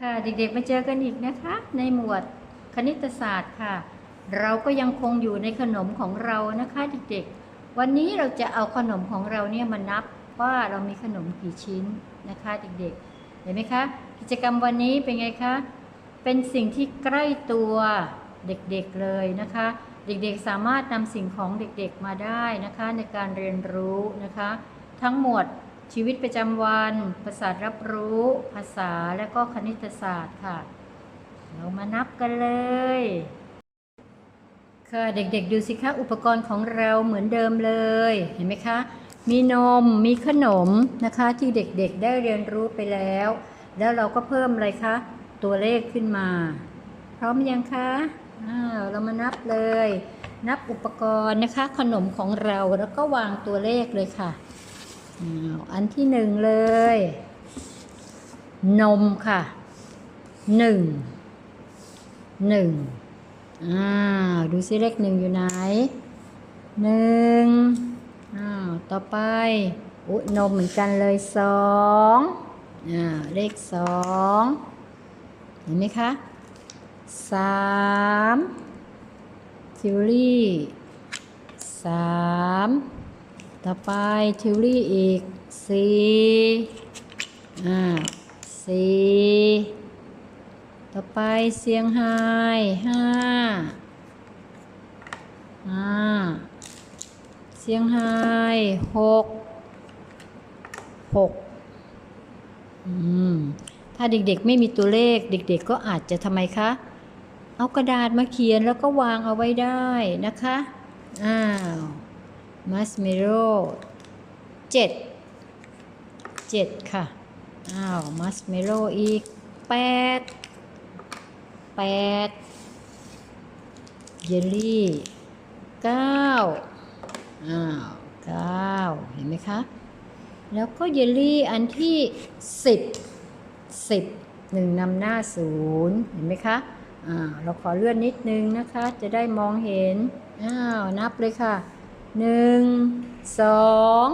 ค่ะเด็กๆมาเจอกันอีกนะคะ ในหมวดคณิตศาสตร์ค่ะ เราก็ยังคงอยู่ในขนมของเรานะคะเด็กๆ วันนี้เราจะเอาขนมของเราเนี่ยมานับว่าเรามีขนมกี่ชิ้นนะคะเด็กๆ เห็นไหมคะ กิจกรรมวันนี้เป็นไงคะ เป็นสิ่งที่ใกล้ตัวเด็กๆเลยนะคะ เด็กๆสามารถนำสิ่งของเด็กๆมาได้นะคะในการเรียนรู้นะคะ ทั้งหมด ชีวิตประจำวัน ประสาทรับรู้ ภาษาและก็คณิตศาสตร์ค่ะ เรามานับกันเลย ค่ะเด็กๆดูสิคะอุปกรณ์ของเราเหมือนเดิมเลย เห็นไหมคะ มีนมมีขนมนะคะที่เด็กๆได้เรียนรู้ไปแล้ว แล้วเราก็เพิ่มอะไรคะ ตัวเลขขึ้นมา พร้อมยังคะอ้าวเรามานับเลย นับอุปกรณ์นะคะ ขนมของเราแล้วก็วางตัวเลขเลยค่ะ อันที่หนึ่งเลย นมค่ะหนึ่งหนึ่งอ้าวดูซิเลขหนึ่งอยู่ไหนหนึ่งอ้าวต่อไปอุ๊ยนมเหมือนกันเลยสองอ่าเลขสองเห็นไหมคะสามทิวลี่สาม ต่อไปทิวลี่อีกสี่อ่าสี่ต่อไปเสียงไฮห้าห้าเสียงไฮหกหกอืมถ้าเด็กๆไม่มีตัวเลข เด็กๆก็อาจจะทำไมคะ เอากระดาษมาเขียนแล้วก็วางเอาไว้ได้นะคะ อ้าว มัสเมโร่เจ็ดเจ็ดค่ะ อ้าว มัสเมโร่อีกแปดแปดเยลลี่เก้าอ้าวเก้าเห็นไหมคะ แล้วก็เยลลี่อันที่สิบสิบหนึ่งนำหน้าศูนย์เห็นไหมคะอ่าเราขอเลื่อนนิดนึงนะคะ จะได้มองเห็น อ้าว นับเลยค่ะ หนึ่งสอง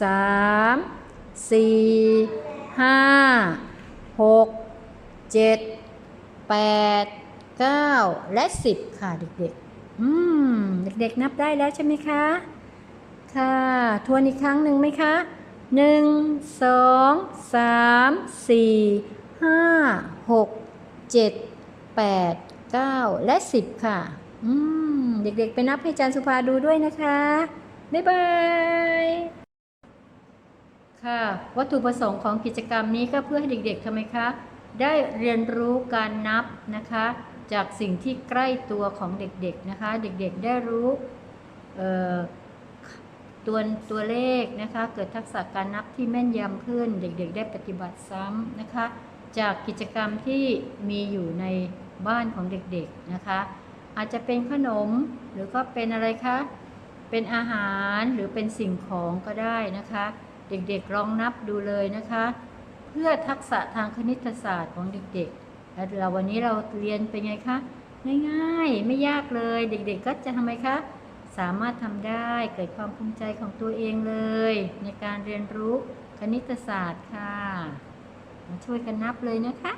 สามสี่ห้าหกเจ็ดแปดเก้าและสิบค่ะเด็กๆ อืม เด็กๆนับได้แล้วใช่ไหมคะ ค่ะ ทวนอีกครั้งหนึ่งไหมคะหนึ่งสองสามสี่ห้าหกเจ็ดแปดเก้าและสิบค่ะ อืม เด็กๆ ไปนับให้อาจารย์สุภาดูด้วยนะคะ บ๊ายบาย ค่ะ วัตถุประสงค์ของกิจกรรมนี้ก็เพื่อให้เด็กๆทำไมคะ ได้เรียนรู้การนับนะคะ จากสิ่งที่ใกล้ตัวของเด็กๆนะคะ เด็กๆได้รู้ตัวตัวเลขนะคะ เกิดทักษะการนับที่แม่นยำขึ้น เด็กๆ ได้ปฏิบัติซ้ำนะคะ จากกิจกรรมที่มีอยู่ในบ้านของเด็กๆนะคะ อาจจะเป็นขนมหรือก็เป็นอะไรคะ เป็นอาหารหรือเป็นสิ่งของก็ได้นะคะ เด็กๆลองนับดูเลยนะคะ เพื่อทักษะทางคณิตศาสตร์ของเด็กๆและเราวันนี้เราเรียนเป็นไงคะง่ายๆ ไม่ยากเลย เด็กๆก็จะทำไมคะ สามารถทำได้เกิดความภูมิใจของตัวเองเลย ในการเรียนรู้คณิตศาสตร์ค่ะมาช่วยกันนับเลยนะคะ